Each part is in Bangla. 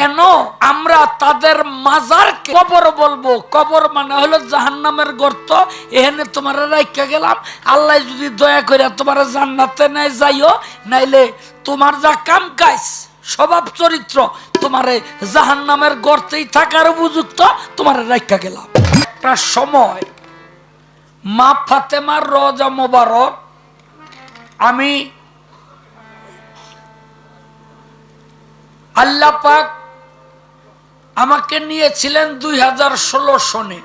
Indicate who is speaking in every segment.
Speaker 1: কেন আমরা তাদের মাজার কবর বলব? কবর মানে হলো জাহান্নামের গর্ত। এখানে তোমার রাইকা গেলাম। আল্লাহ যদি দয়া করে তোমার জান্নাতে নাই যাইও, নাইলে তোমার যা কাম কাজ স্বভাব চরিত্র, তোমারে জাহান্নামের গর্তেই থাকার উপযুক্ত তোমার রাইকা গেলাম। একটা সময় মা ফাতেমার রজা মোবারক, আমি আল্লাহ পাক আমাকে নিয়েছিলেন দুই হাজার ষোলো সনে।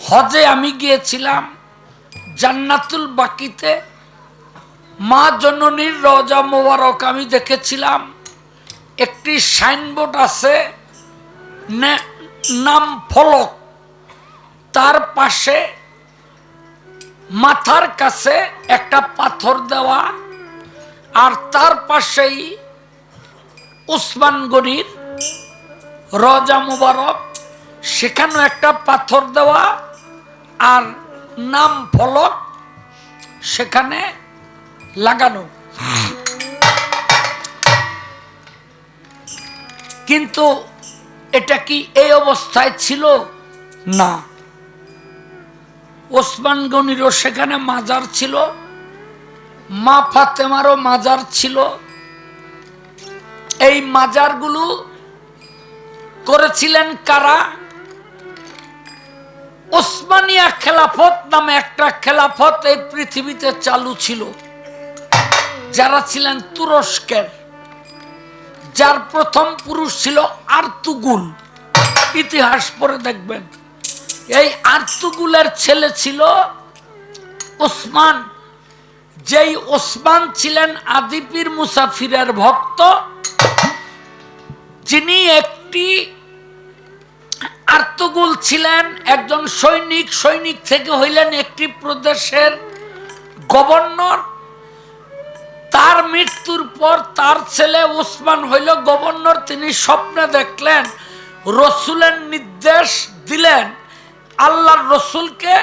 Speaker 1: হজে আমি গিয়েছিলাম জান্নাতুল বাকিতে। মা জননীর রজা মোবারক আমি দেখেছিলাম। একটি সাইনবোর্ড আছে নাম ফলক। তার পাশে মাথার কাছে একটা পাথর দেওয়া। আর তার পাশেই উসমান গনির রজা মুবারক, সেখানেও একটা পাথর দেওয়া আর নাম ফলক সেখানে লাগানো। কিন্তু এটা কি এই অবস্থায় ছিল? না। ওসমান গনিরও সেখানে মাজার ছিল, মা ফাতেমারও মাজার ছিল। এই মাজারগুলো করেছিলেন কারা? ওসমানিয়া খেলাফত নামে একটা খেলাফত এই পৃথিবীতে চালু ছিল। যারা ছিলেন তুরস্কের, যার প্রথম পুরুষ ছিল আর্তুগুল। ইতিহাস পরে দেখবেন। এই আর্তুগুলের ছেলে ছিল ওসমান। যেই ওসমান ছিলেন আদিপির মুসাফিরের ভক্ত, যিনি একটি আর্তগুল ছিলেন। একজন সৈনিক সৈনিক থেকে হইলেন একটি প্রদেশের গভর্নর। তার মৃত্যুর পর তার ছেলে ওসমান হইল গভর্নর। তিনি স্বপ্নে দেখলেন, রসুলের নির্দেশ দিলেন, আল্লাহর রসুলকে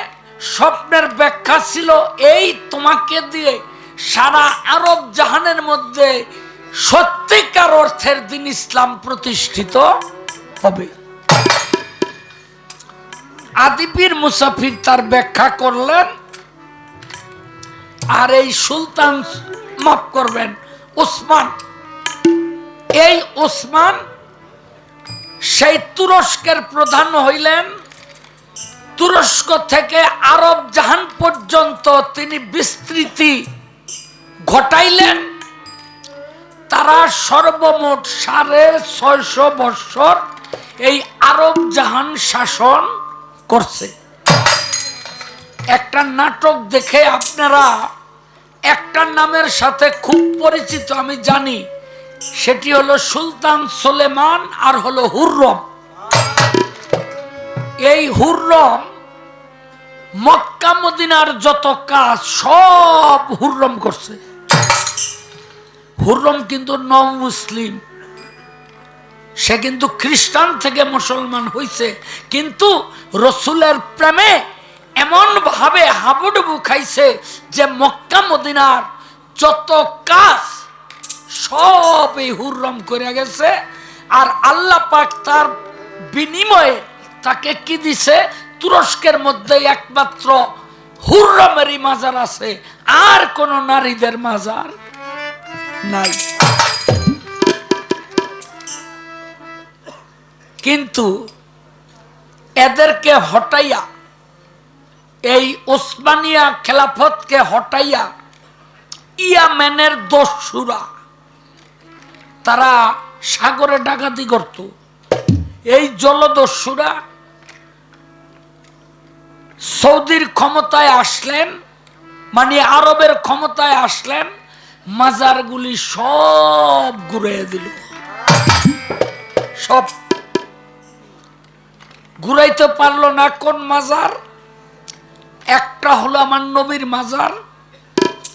Speaker 1: স্বপ্নের ব্যাখ্যা ছিল, এই তোমাকে দিয়ে সারা আরব জাহানের মধ্যে সত্যিকার অর্থের দিন ইসলাম প্রতিষ্ঠিত হবে। আদিপির মুসাফির তার ব্যাখ্যা করলেন, আর এই সুলতান মাফ করবেন, ওসমান। এই ওসমান সেই তুরস্কের প্রধান হইলেন। তুরস্ক থেকে আরব জাহান পর্যন্ত তিনি বিস্তৃতি ঘটাইলেন। তারা সর্বমোট সাড়ে ছয়শো বৎসর এই আরব জাহান শাসন করছে। একটা নাটক দেখে আপনারা একটা নামের সাথে খুব পরিচিত, আমি জানি। সেটি হলো সুলতান সোলেমান আর হলো হুররম। এই হুররম মক্কা মদিনার যত কাজ সব হুররম করছে। হুররম কিন্তু নও মুসলিম সে কিন্তু খ্রিস্টান থেকে মুসলমান হইছে, কিন্তু রসুলের প্রেমে এমন ভাবে হাবুডুবু খাইছে যে মক্কা, মদিনার যত কাজ সব এই হুররম করে গেছে, আর আল্লাহ পাক তার বিনিময়ে তাকে কি দিছে? তুরস্কের মধ্যে একমাত্র হুররমেরই মাজার আছে, আর কোন নারীদের মাজার। নাই। কিন্তু এদেরকে হটাইয়া, এই ওসমানিয়া খেলাফতকে হটাইয়া ইয়ামেনের দস্যুরা, তারা সাগরে ডাকাতি করত। এই জলদস্যুরা সৌদির ক্ষমতায় আসলেন মানে আরবের ক্ষমতায় আসলেন মাজারগুলি সব ঘুরে দিল। সব। ঘুরাইতে পারল না কোন মাজার? একটা হলো আমার নবীর মাজার,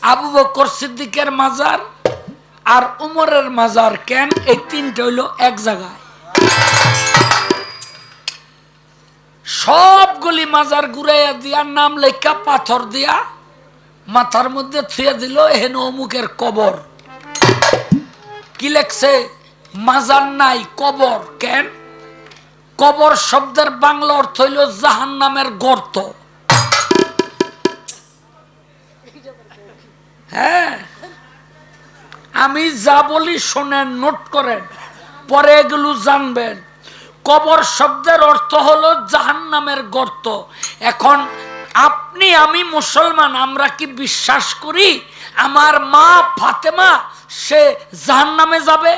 Speaker 1: আবু বকর সিদ্দিকের মাজার আর উমরের মাজার। কেন? এই তিনটে হইল এক জায়গায়। সবগুলি মাজার ঘুরাইয়া দিয়া, নাম লেখা পাথর দিয়া মাথার মধ্যে থুয়ে দিল, এহেন অমুকের কবর। কি লেখছে? মাজার নাই, কবর। কেন? কবর শব্দের বাংলা অর্থ হইল জাহান নামের গর্ত। হ্যাঁ? আমি যা বলি শোনেন, নোট করেন, পরে এগুলো জানবেন। কবর শব্দের অর্থ হলো জাহান নামের গর্ত। এখন আপনি আমি মুসলমান আমরা কি বিশ্বাস করি? আমার মা ফাতেমা সে জাহান নামে যাবে?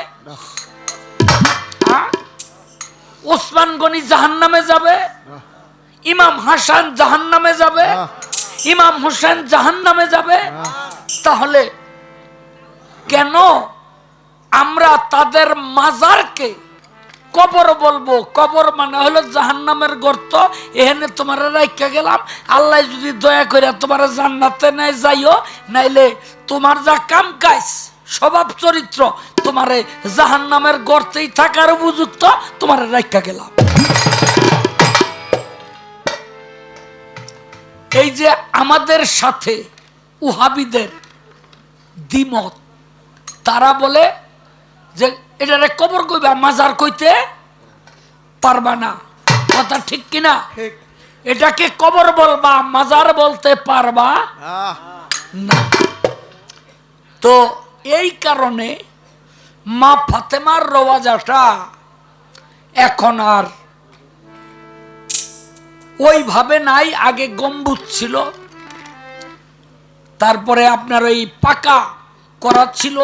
Speaker 1: ওসমান গনি জাহান নামে যাবে। ইমাম হাসান জাহান নামে যাবে ইমাম হোসেন জাহান নামে যাবে তাহলে কেন আমরা তাদের মাজারকে কবর বলব। কবর মানে হলো জাহান্নামের গর্ত। এখানে তোমার রাইখা গেলাম। আল্লাহ যদি দয়া করে তোমার জান্নাতে নেয় যাইও, নাইলে তোমার যা কাম কাজ স্বভাব চরিত্র, তোমারে জাহান্নামের গর্তেই থাকার উপযুক্ত তোমার রাইখা গেলাম। এই যে আমাদের সাথে উহাবিদের দ্বিমত, তারা বলে যে এটারে কবর কইবা মাজার কইতে পারবা না। কথা ঠিক কিনা? এটাকে কবর বলবা মাজার বলতে পারবা না। তো এই কারণে মা ফাতেমার রওয়াজাটা এখন আর ওইভাবে নাই আগে গম্বুজ ছিল। তারপরে আপনার ওই পাকা করা ছিল।